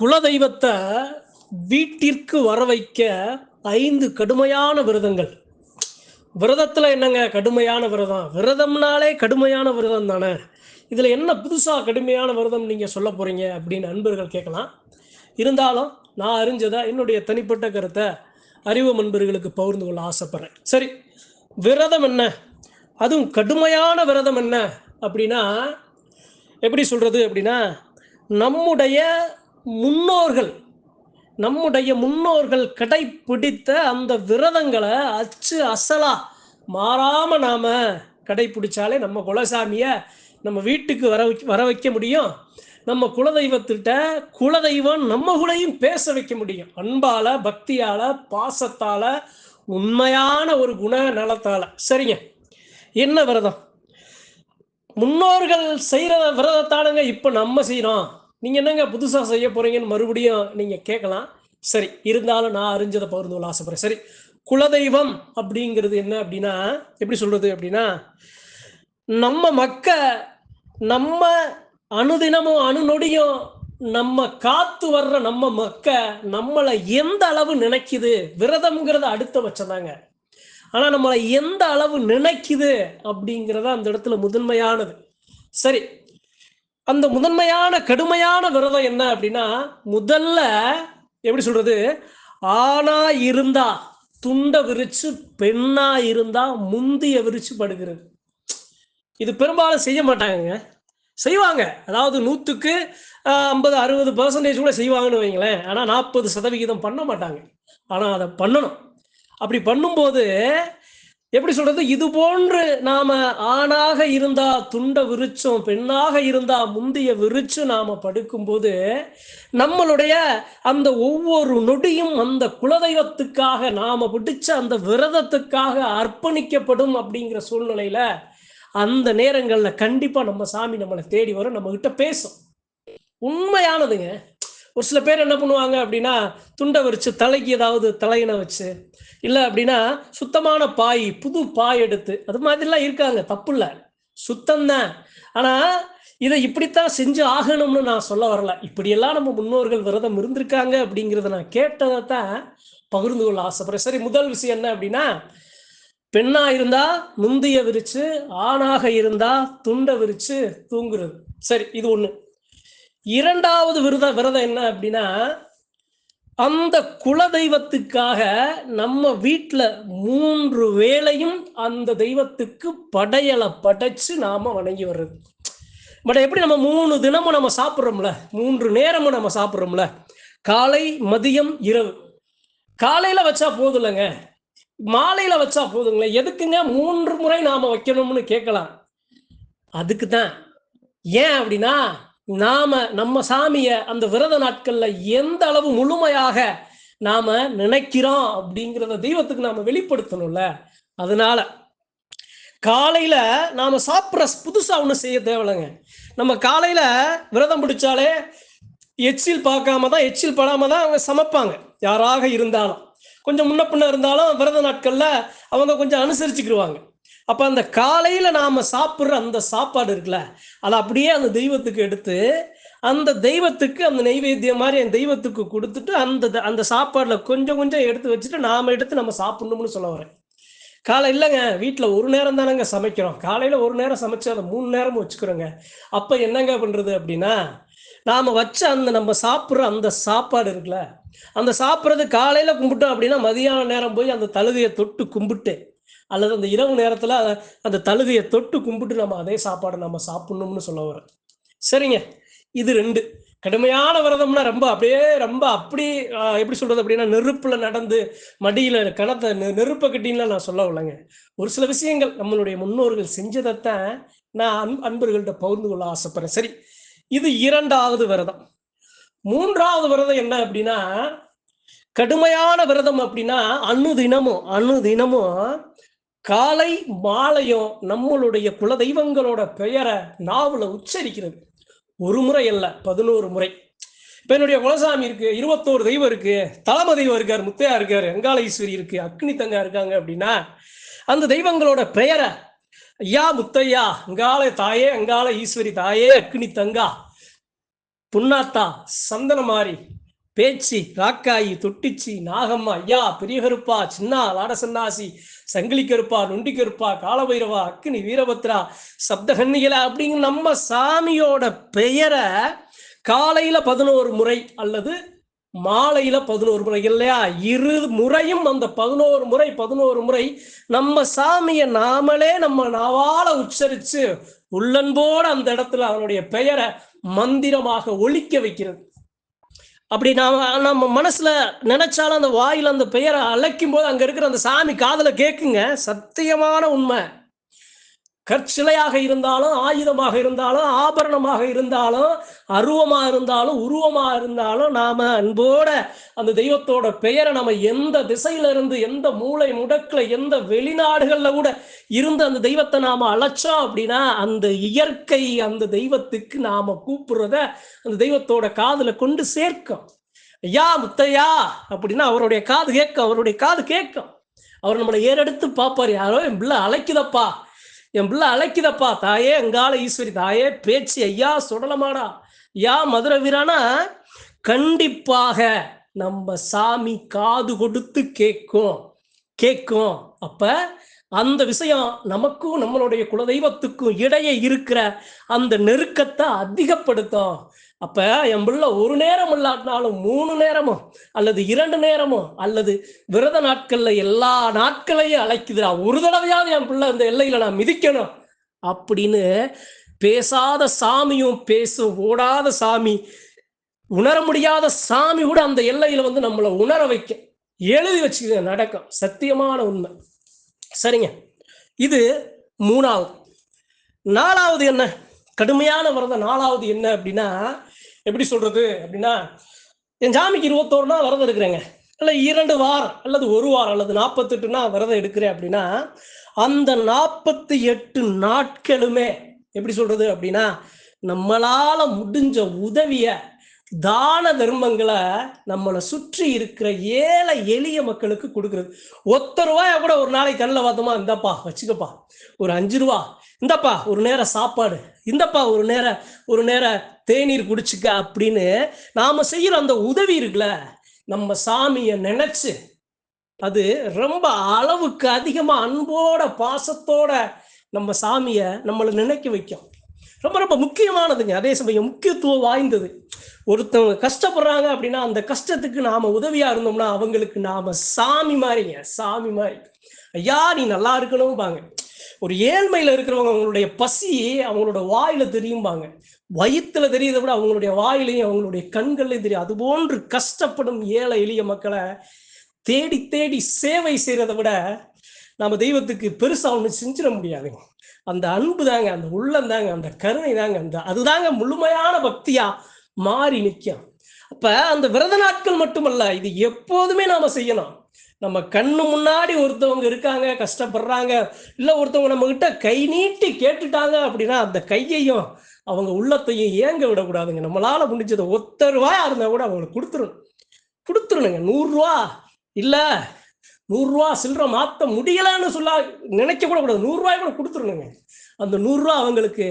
குலதெய்வத்தை வீட்டிற்கு வர வைக்க ஐந்து கடுமையான விரதங்கள். விரதத்தில் என்னங்க? கடுமையான விரதம். விரதம்னாலே கடுமையான விரதம் தானே. இதில் என்ன புதுசாக கடுமையான விரதம் நீங்கள் சொல்ல போகிறீங்க அப்படின்னு அன்பர்கள் கேட்கலாம். இருந்தாலும் நான் அறிஞ்சதை என்னுடைய தனிப்பட்ட கருத்தை அறிவு அன்பர்களுக்கு பகிர்ந்து கொள்ள ஆசைப்பட்றேன். சரி விரதம் என்ன? அதுவும் கடுமையான விரதம் என்ன அப்படின்னா எப்படி சொல்கிறது அப்படின்னா நம்முடைய முன்னோர்கள் நம்முடைய முன்னோர்கள் கடைப்பிடித்த அந்த விரதங்களை அச்சு அசலா மாறாம நாம கடைப்பிடிச்சாலே நம்ம குலசாமியை நம்ம வீட்டுக்கு வர வர வைக்க முடியும். நம்ம குலதெய்வத்திட்ட குலதெய்வம் நம்ம கூடயும் பேச வைக்க முடியும். அன்பால பக்தியால பாசத்தால உண்மையான ஒரு குண நலத்தால சரிங்க. என்ன விரதம்? முன்னோர்கள் செய்கிற விரதத்தானுங்க இப்போ நம்ம செய்கிறோம் நீங்கள் என்னங்க புதுசாக செய்ய போகிறீங்கன்னு மறுபடியும் நீங்கள் கேட்கலாம். சரி இருந்தாலும் நான் அறிஞ்சதை பகிர்ந்து கொள்ள ஆசைப்படுறேன். சரி குலதெய்வம் அப்படிங்கிறது என்ன அப்படின்னா எப்படி சொல்கிறது அப்படின்னா நம்ம மக்க நம்ம அணுதினமும் அணுநொடியும் நம்ம காத்து வர்ற நம்ம மக்க நம்மளை எந்த அளவு நினைக்குது? விரதம்ங்கிறது அடுத்த பட்சம் ஆனா நம்மளை எந்த அளவு நினைக்குது அப்படிங்கிறத அந்த இடத்துல முதன்மையானது. சரி அந்த முதன்மையான கடுமையான விரதம் என்ன அப்படின்னா முதல்ல எப்படி சொல்றது? ஆணா இருந்தா துண்டை விரிச்சு பெண்ணா இருந்தா முந்திய விரிச்சு படுகிறது இது பெரும்பாலும் செய்ய மாட்டாங்க செய்வாங்க. அதாவது நூற்றுக்கு ஐம்பது அறுபது பர்சன்டேஜ் கூட செய்வாங்கன்னு வைங்களேன். ஆனால் நாற்பது சதவிகிதம் பண்ண மாட்டாங்க. ஆனால் அதை பண்ணணும். அப்படி பண்ணும்போது எப்படி சொல்றது? இது போன்று நாம ஆணாக இருந்தா துண்ட விரிச்சோம் பெண்ணாக இருந்தா முந்திய விரிச்சு நாம படுக்கும்போது நம்மளுடைய அந்த ஒவ்வொரு நொடியும் அந்த குலதெய்வத்துக்காக நாம பிடிச்ச அந்த விரதத்துக்காக அர்ப்பணிக்கப்படும் அப்படிங்கிற சூழ்நிலையில அந்த நேரங்கள்ல கண்டிப்பா நம்ம சாமி நம்மளை தேடி வரும் நம்ம கிட்ட பேசும். உண்மையானதுங்க. ஒரு சில பேர் என்ன பண்ணுவாங்க அப்படின்னா துண்டை வரிச்சு தலைக்கு ஏதாவது தலையினை வச்சு இல்லை அப்படின்னா சுத்தமான பாய் புது பாய் எடுத்து அது மாதிரிலாம் இருக்காங்க தப்பு இல்லை. சுத்தம்தான். ஆனால் இதை இப்படித்தான் செஞ்சு ஆகணும்னு நான் சொல்ல வரல. இப்படியெல்லாம் நம்ம முன்னோர்கள் விரதம் இருந்திருக்காங்க அப்படிங்கிறத நான் கேட்டதை தான் பகிர்ந்து கொள்ள ஆசைப்படுறேன். சரி முதல் விஷயம் என்ன அப்படின்னா பெண்ணா இருந்தா முந்திய விரிச்சு ஆணாக இருந்தா துண்டை விரிச்சு தூங்குறது. சரி இது ஒன்று இரண்டாவது விரத விரதம் என்ன அப்படின்னா அந்த குல தெய்வத்துக்காக நம்ம வீட்டில் மூன்று வேளையும் அந்த தெய்வத்துக்கு படையலை படைச்சு நாம வணங்கி வர்றது. பட் எப்படி நம்ம மூணு தினமும் நம்ம சாப்பிட்றோம்ல? மூன்று நேரமும் நம்ம சாப்பிட்றோம்ல? காலை மதியம் இரவு. காலையில வச்சா போதும்லங்க. மாலையில் மாலையில வச்சா போதுங்களே எதுக்குங்க மூன்று முறை நாம வைக்கணும்னு கேட்கலாம். அதுக்கு தான் ஏன் அப்படின்னா நாம நம்ம சாமிய அந்த விரத நாட்கள்ல எந்த அளவு முழுமையாக நாம நினைக்கிறோம் அப்படிங்கிறத தெய்வத்துக்கு நாம வெளிப்படுத்தணும்ல. அதனால காலையில நாம சாப்பிட்ற புதுசா ஒன்றும் செய்ய தேவையில்லைங்க. நம்ம காலையில விரதம் பிடிச்சாலே எச்சில் பார்க்காம தான் எச்சில் படாம தான் அவங்க சமைப்பாங்க. யாராக இருந்தாலும். கொஞ்சம் முன்ன பின்ன இருந்தாலும் விரத நாட்கள்ல அவங்க கொஞ்சம் அனுசரிச்சுக்கிடுவாங்க அப்போ அந்த காலையில் நாம் சாப்பிட்ற அந்த சாப்பாடு இருக்குல்ல அதை அப்படியே அந்த தெய்வத்துக்கு எடுத்து அந்த தெய்வத்துக்கு அந்த நெய்வேத்தியம் மாதிரி என் தெய்வத்துக்கு கொடுத்துட்டு அந்த அந்த சாப்பாடில் கொஞ்சம் கொஞ்சம் எடுத்து வச்சுட்டு நாம் எடுத்து நம்ம சாப்பிடணும்னு சொல்ல வரேன். காலை இல்லைங்க வீட்டில் ஒரு நேரம் தானேங்க சமைக்கிறோம். காலையில் ஒரு நேரம் சமைச்சு அதை மூணு நேரமும் வச்சுக்கிறோங்க. அப்போ என்னங்க பண்ணுறது அப்படின்னா நாம் வச்ச அந்த நம்ம சாப்பிட்ற அந்த சாப்பாடு இருக்குல்ல அந்த சாப்பிட்றது காலையில் கும்பிட்டோம் அப்படின்னா மதியான நேரம் போய் அந்த தழுகையை தொட்டு கும்பிட்டு அல்லது அந்த இரவு நேரத்தில் அந்த தழுகையை தொட்டு கும்பிட்டு நம்ம அதே சாப்பாடை நம்ம சாப்பிட்ணும்னு சொல்ல வரேன் சரிங்க. இது ரெண்டு. கடுமையான விரதம்னா ரொம்ப அப்படியே ரொம்ப அப்படி எப்படி சொல்றது அப்படின்னா நெருப்புல நடந்து மடியில கணத்தை நெருப்ப கட்டின்லாம் நான் சொல்ல வரலைங்க. ஒரு சில விஷயங்கள் நம்மளுடைய முன்னோர்கள் செஞ்சதைத்தான் நான் அன் அன்பர்கள்ட்ட பகிர்ந்து கொள்ள ஆசைப்படுறேன். சரி. இது இரண்டாவது விரதம். மூன்றாவது விரதம் என்ன அப்படின்னா கடுமையான விரதம் அப்படின்னா அணு தினமும் அணு தினமும் காலை மாலையும் நம்மளுடைய குல தெய்வங்களோட பெயரை நாவல உச்சரிக்கிறது. ஒரு முறை அல்ல பதினோரு முறை. இப்போ என்னுடைய குலசாமி இருக்கு இருபத்தோரு தெய்வம் இருக்கு தலம தெய்வம் இருக்கார் முத்தையா இருக்கார் அங்காள ஈஸ்வரி இருக்கு அக்னி தங்கா இருக்காங்க அப்படின்னா அந்த தெய்வங்களோட பெயரை ஐயா முத்தையா அங்காள தாயே அங்காள ஈஸ்வரி தாயே அக்னி தங்கா புண்ணாத்தா சந்தனமாரி பேச்சி ராக்காயி தொட்டிச்சி. நாகம்மா ஐயா பெரிய கருப்பா சின்னா லாடசன்னாசி சங்கிலி கருப்பா நொண்டி கருப்பா காலபைரவா அக்னி வீரபத்ரா சப்தகன்னிகளா அப்படிங்கிற நம்ம சாமியோட பெயரை காலையில பதினோரு முறை அல்லது மாலையில பதினோரு முறை இல்லையா? இரு முறையும் அந்த பதினோரு முறை பதினோரு முறை நம்ம சாமியை நாமளே நம்ம நாவால உச்சரிச்சு உள்ளன்போடு அந்த இடத்துல அவனுடைய பெயரை மந்திரமாக ஒழிக்க வைக்கிறது. அப்படி நாம் நம்ம மனசில் நினச்சாலும் அந்த வாயில் அந்த பெயரை அழைக்கும் போது இருக்கிற அந்த சாமி காதில் கேட்குங்க சத்தியமான உண்மை. கற்சிலையாக இருந்தாலும் ஆயுதமாக இருந்தாலும் ஆபரணமாக இருந்தாலும் அருவமாக இருந்தாலும் உருவமாக இருந்தாலும் நாம அன்போட அந்த தெய்வத்தோட பெயரை நம்ம எந்த திசையில இருந்து எந்த மூளை முடக்கில் எந்த வெளிநாடுகளில் கூட இருந்து அந்த தெய்வத்தை நாம அழைச்சோம் அப்படின்னா அந்த இயற்கை அந்த தெய்வத்துக்கு நாம கூப்பிடுறத அந்த தெய்வத்தோட காதுல கொண்டு சேர்க்கும். ஐயா முத்தையா அப்படின்னா அவருடைய காது கேட்கும் அவருடைய காது கேட்கும். அவர் நம்மளை ஏறெடுத்து பார்ப்பார். யாரோ என் பிள்ளை அழைக்குதப்பா. என் பிள்ளை அழைக்குதப்பா. தாயே எங்கால ஈஸ்வரி தாயே பேச்சு ஐயா சுடலமாடா. யா மதுரை வீரானா? கண்டிப்பாக நம்ம சாமி காது கொடுத்து கேட்கும். கேட்கும். அப்ப அந்த விஷயம் நமக்கும் நம்மளுடைய குலதெய்வத்துக்கும் இடையே இருக்கிற அந்த நெருக்கத்தை அதிகப்படுத்தும். அப்ப என் பிள்ளை ஒரு நேரம் இல்லாட்டினாலும் மூணு நேரமோ அல்லது இரண்டு நேரமோ அல்லது விரத நாட்கள்ல எல்லா நாட்களையும் அழைக்குதுடா. ஒரு தடவையாவது என் பிள்ளை இந்த எல்லையில நான் மிதிக்கணும் அப்படின்னு பேசாத சாமியும் பேசும் ஓடாத சாமி உணர முடியாத சாமி கூட அந்த எல்லையில வந்து நம்மளை உணர வைக்க எழுதி வச்சுக்க நடக்கும் சத்தியமான உண்மை. சரிங்க. இது மூணாவது. நாலாவது என்ன? கடுமையான விரதம். நாலாவது என்ன அப்படின்னா எப்படி சொல்றது அப்படின்னா என் சாமிக்கு இருபத்தோரு நாள் விரதம் இருக்கிறேங்க. இல்லை இரண்டு வாரம் அல்லது ஒரு வாரம் அல்லது நாற்பத்தெட்டு நாள் விரதம் எடுக்கிறேன் அப்படின்னா அந்த நாற்பத்தி எட்டு நாட்களுமே எப்படி சொல்றது அப்படின்னா நம்மளால முடிஞ்ச உதவிய தான தர்மங்களை நம்மளை சுற்றி இருக்கிற ஏழை எளிய மக்களுக்கு கொடுக்கறது. ஒத்த ரூபாய கூட ஒரு நாளைக்கு கண்ணில் பார்த்தோமா? இந்தப்பா வச்சுக்கப்பா. ஒரு அஞ்சு ரூபா. இந்தப்பா ஒரு நேரம் சாப்பாடு. இந்தப்பா ஒரு நேரம் ஒரு நேரம் தேநீர் குடிச்சுக்க அப்படின்னு நாம செய்யற அந்த உதவி இருக்குல்ல நம்ம சாமியை நினைச்சு அது ரொம்ப அளவுக்கு அதிகமாக அன்போட பாசத்தோட நம்ம சாமியை நம்மளை நினைக்க வைக்கும். ரொம்ப ரொம்ப முக்கியமானதுங்க. அதே சமயம் முக்கியத்துவம் வாய்ந்தது. ஒருத்தவங்க கஷ்டப்படுறாங்க அப்படின்னா அந்த கஷ்டத்துக்கு நாம உதவியா இருந்தோம்னா அவங்களுக்கு நாம சாமி மாதிரிங்க சாமி மாதிரி. ஐயா நீ நல்லா இருக்கணும் பாங்க ஒரு ஏழ்மையில இருக்கிறவங்க அவங்களுடைய பசி அவங்களோட வாயில தெரியும்பாங்க. வயிற்றுல தெரியுதை விட அவங்களுடைய வாயிலையும் அவங்களுடைய கண்கள்லையும் தெரியும். அது போன்று கஷ்டப்படும் ஏழை எளிய மக்களை தேடி தேடி சேவை செய்யறதை விட நம்ம தெய்வத்துக்கு பெருசாக ஒன்று செஞ்சிட முடியாதுங்க அந்த அன்பு தாங்க அந்த உள்ளம் தாங்க அந்த கருணை தாங்க அந்த அதுதாங்க முழுமையான பக்தியா மாறி நிற்கும் அப்ப அந்த விரத நாட்கள் மட்டுமல்ல இது எப்போதுமே நாம செய்யணும் நம்ம கண்ணு முன்னாடி ஒருத்தவங்க இருக்காங்க கஷ்டப்படுறாங்க இல்லை ஒருத்தவங்க நம்ம கிட்ட கை நீட்டி கேட்டுட்டாங்க அப்படின்னா அந்த கையையும் அவங்க உள்ளத்தையும் ஏங்க விடக்கூடாதுங்க. நம்மளால முடிஞ்சதை ஒத்த ரூபாயா இருந்தால் கூட அவங்களுக்கு கொடுத்துருணும் கொடுத்துருணுங்க நூறுரூவா இல்லை நூறுரூவா சில்லற மாற்ற முடியலன்னு சொல்ல நினைக்க கூட கூடாது. நூறுரூவாய் கூட கொடுத்துருணுங்க அந்த நூறுரூவா அவங்களுக்கு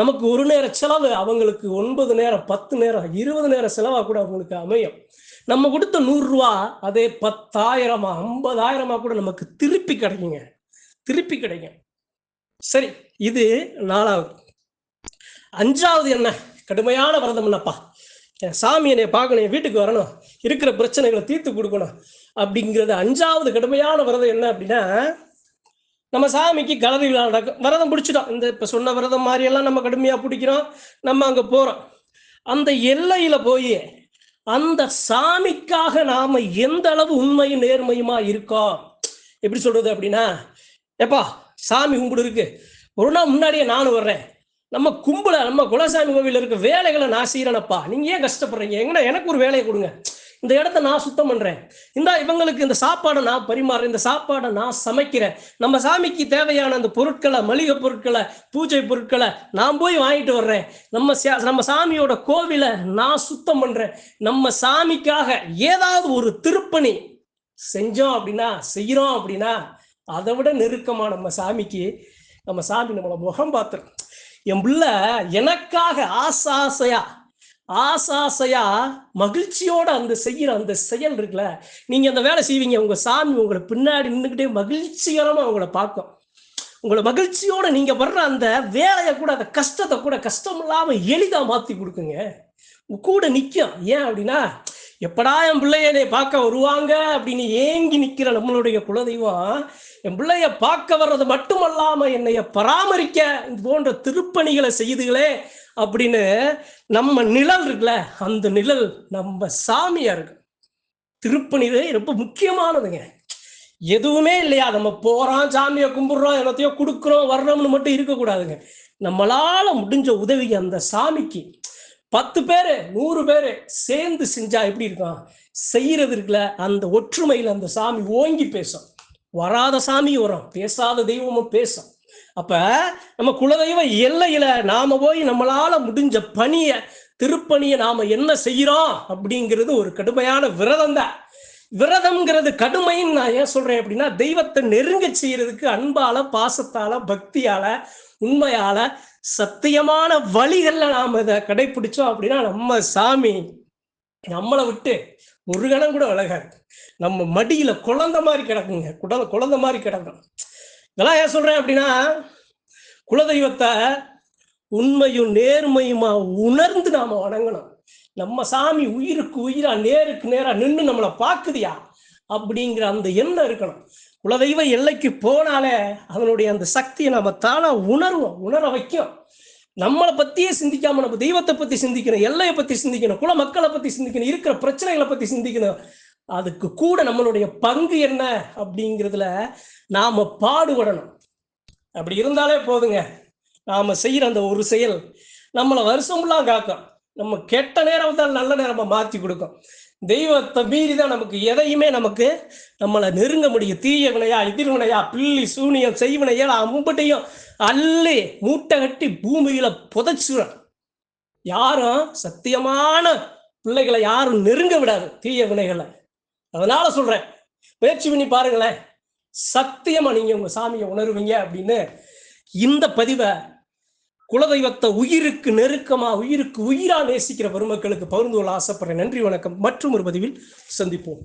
நமக்கு ஒரு நேர செலவு அவங்களுக்கு ஒன்பது நேரம் பத்து நேரம் இருபது நேரம் செலவாக கூட அவங்களுக்கு அமையும். நம்ம கொடுத்த நூறுரூவா அதே பத்தாயிரமா ஐம்பதாயிரமா கூட நமக்கு திருப்பி கிடைக்குங்க. திருப்பி கிடைக்கும் சரி இது நாலாவது. அஞ்சாவது என்ன? கடுமையான விரதம் என்னப்பா? என் சாமி என்னை பார்க்கணும் என் வீட்டுக்கு வரணும். இருக்கிற பிரச்சனைகளை தீர்த்து கொடுக்கணும். அப்படிங்கிறது அஞ்சாவது கடுமையான விரதம் என்ன அப்படின்னா நம்ம சாமிக்கு கலரி நடக்கும் விரதம் பிடிச்சிட்டோம். இந்த இப்போ சொன்ன விரதம் மாதிரியெல்லாம் நம்ம கடுமையாக பிடிக்கிறோம். நம்ம அங்கே போகிறோம் அந்த எல்லையில் போய் அந்த சாமிக்காக நாம் எந்த அளவு உண்மையும் நேர்மையுமா இருக்கோம்? எப்படி சொல்கிறது அப்படின்னா எப்பா சாமி கும்பிடு இருக்கு. ஒரு நாள் முன்னாடியே நானும் வர்றேன். நம்ம கும்பல நம்ம குலசாமி கோவில் இருக்க வேலைகளை நான் செய்கிறேனப்பா நீங்கள் ஏன் கஷ்டப்படுறீங்க? எங்கன்னா எனக்கு ஒரு வேலையை கொடுங்க. இந்த இடத்த நான் சுத்தம் பண்றேன். இந்த இவங்களுக்கு இந்த சாப்பாடை நான் பரிமாறுறேன் இந்த சாப்பாடை நான் சமைக்கிறேன். நம்ம சாமிக்கு தேவையான அந்த பொருட்களை மளிகை பொருட்களை பூஜை பொருட்களை நான் போய் வாங்கிட்டு வர்றேன். நம்ம சா- நம்ம சாமியோட கோவிலை நான் சுத்தம் பண்றேன். நம்ம சாமிக்காக ஏதாவது ஒரு திருப்பணி செஞ்சோம் அப்படின்னா செய்யறோம் அப்படின்னா அதை விட நெருக்கமா நம்ம சாமிக்கு நம்ம சாமி நம்மளை முகம் பார்த்துரும். என் பிள்ளை எனக்காக ஆசை ஆசையா ஆசாசையா மகிழ்ச்சியோட அந்த செய்யற அந்த செயல் இருக்குல்ல நீங்க அந்த வேலை செய்வீங்க உங்க சாமி உங்களை பின்னாடி நின்றுக்கிட்டே மகிழ்ச்சிகரமா உங்களை பார்க்கும். உங்களை மகிழ்ச்சியோட நீங்க வர்ற அந்த வேலையை கூட அந்த கஷ்டத்தை கூட கஷ்டம் இல்லாம எளிதா மாத்தி கொடுக்குங்க. கூட நிற்கும் ஏன் அப்படின்னா எப்படா என் பிள்ளைய என்னை பார்க்க வருவாங்க அப்படின்னு ஏங்கி நிற்கிற நம்மளுடைய குலதெய்வம் என் பிள்ளைய பார்க்க வர்றது மட்டுமல்லாம என்னைய பராமரிக்க இது போன்ற திருப்பணிகளை செய்துகளே அப்படின்னு நம்ம நிழல் இருக்குல்ல அந்த நிழல் நம்ம சாமியா இருக்கு திருப்பணிவே ரொம்ப முக்கியமானதுங்க. எதுவுமே இல்லையா? நம்ம போறோம் சாமியை கும்பிடுறோம் எல்லாத்தையும் கொடுக்குறோம் வர்றோம்னு மட்டும் இருக்கக்கூடாதுங்க. நம்மளால முடிஞ்ச உதவி அந்த சாமிக்கு. பத்து பேரு நூறு பேரு சேர்ந்து செஞ்சா எப்படி இருக்கும்? செய்யறது இருக்குல்ல அந்த ஒற்றுமையில் அந்த சாமி ஓங்கி பேசும். வராத சாமி வரும் பேசாத தெய்வமும் பேசும். அப்ப நம்ம குலதெய்வ எல்லையில நாம போய் நம்மளால முடிஞ்ச பணிய திருப்பணியை நாம என்ன செய்யறோம் அப்படிங்கிறது ஒரு கடுமையான விரதம் தான். விரதம்ங்கிறது கடுமைன்னு நான் ஏன் சொல்றேன் அப்படின்னா தெய்வத்தை நெருங்க செய்யறதுக்கு அன்பால பாசத்தால பக்தியால உண்மையால சத்தியமான வழிகள்ல நாம இதை கடைபிடிச்சோம் அப்படின்னா நம்ம சாமி நம்மளை விட்டு ஒரு கணம் கூட விலகாது. நம்ம மடியில குழந்தை மாதிரி கிடக்குங்க. குடல குழந்த மாதிரி கிடக்கும். இதெல்லாம் ஏன் சொல்றேன் அப்படின்னா குலதெய்வத்தை உண்மையும் நேர்மையுமா உணர்ந்து நாம வணங்கணும். நம்ம சாமி உயிருக்கு உயிரா நேருக்கு நேரா நின்று நம்மளை பார்க்குதியா? அப்படிங்கிற அந்த எண்ணம் இருக்கணும். குலதெய்வ எல்லைக்கு போனாலே அதனுடைய அந்த சக்தியை நம்ம தானா உணர்வோம் உணர வைக்கும். நம்மளை பத்தியே சிந்திக்காம நம்ம தெய்வத்தை பத்தி சிந்திக்கணும் எல்லையை பத்தி சிந்திக்கணும் குல மக்களை பத்தி சிந்திக்கணும் இருக்கிற பிரச்சனைகளை பத்தி சிந்திக்கணும். அதுக்கு கூட நம்மளுடைய பங்கு என்ன அப்படிங்கிறதுல நாம பாடுபடணும். அப்படி இருந்தாலே போதுங்க. நாம செய்யற அந்த ஒரு செயல் நம்மளை வருஷம்லாம் காக்கும். நம்ம கெட்ட நேரம் தான் நல்ல நேரமா மாத்தி கொடுக்கும். தெய்வத்தை மீறி தான் நமக்கு எதையுமே நமக்கு நம்மளை நெருங்க முடியும். தீய வினையா எதிர்வினையா பில்லி சூனியம் செய்வினையா அம்பட்டையும் அள்ளி மூட்டை கட்டி பூமியில புதைச்சிடும் யாரும் சத்தியமான பிள்ளைகளை யாரும் நெருங்க விடாது. தீய வினைகளை. அதனால சொல்றேன். முயற்சி பண்ணி பாருங்களேன். சத்தியமா நீங்க உங்க சாமியை உணர்வீங்க அப்படின்னு இந்த பதிவை குலதெய்வத்தை உயிருக்கு நெருக்கமா உயிருக்கு உயிரா நேசிக்கிற பெருமக்களுக்கு பகிர்ந்து கொள்ள ஆசைப்படுறேன். நன்றி வணக்கம். மற்றும் ஒரு பதிவில் சந்திப்போம்.